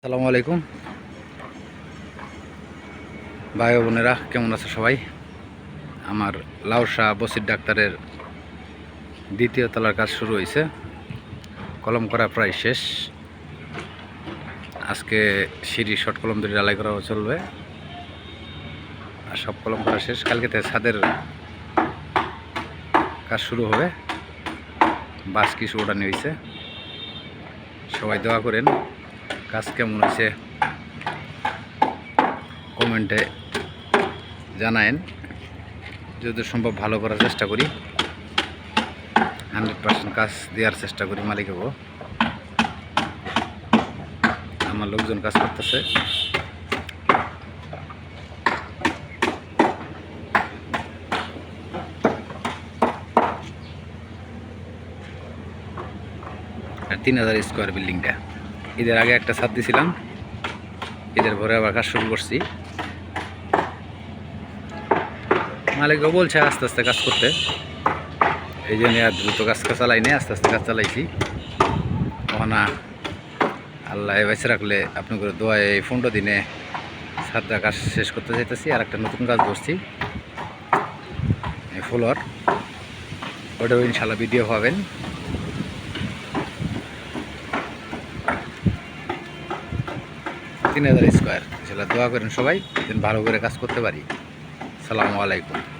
আসসালামু আলাইকুম। ভাই বোনেরা, কেমন আছে সবাই? আমার লাউসা বসির ডাক্তারের দ্বিতীয় তলার কাজ শুরু হয়েছে কলম করা প্রায় শেষ। আজকে সিঁড়ি, শর্ট কলম দুটি ডালাই করা চলবে। আর সব কলম করা শেষ। কালকে থেকে ছাদের কাজ শুরু হবে। বাস কিছু ওঠানি হয়েছে সবাই দোয়া করেন। কাজ কেমন হয়েছে? কমেন্টে জানায়েন। যদি সম্ভব ভালো করার চেষ্টা করি। হান্ড্রেড পার্সেন্ট কাজ দেওয়ার চেষ্টা করি মালিক মালিককেও আমার লোকজন কাজ করতেছে। তিন হাজার স্কোয়ার বিল্ডিংটা ঈদের আগে একটা ছাদ দিয়েছিলাম ঈদের পরে আবার কাজ শুরু করছি। মালিকও বলছে, আস্তে আস্তে কাজ করতে। এই জন্য আর দ্রুত কাজ চালাই নেই আস্তে আস্তে কাজ চালাইছি। ওখানা আল্লাহ বেঁচে রাখলে আপনি করে দোয়ায় এই পনেরো দিনে ছাদটা কাজ শেষ করতে চাইতেছি, আর একটা নতুন কাজ ধরছি। ফ্লোর, ওটাও ইনশাল্লাহ ভিডিও পাবেন। তিন হাজার স্কোয়ার ইনশাল্লাহ দোয়া করেন সবাই ভালো করে কাজ করতে পারি। সালামু আলাইকুম।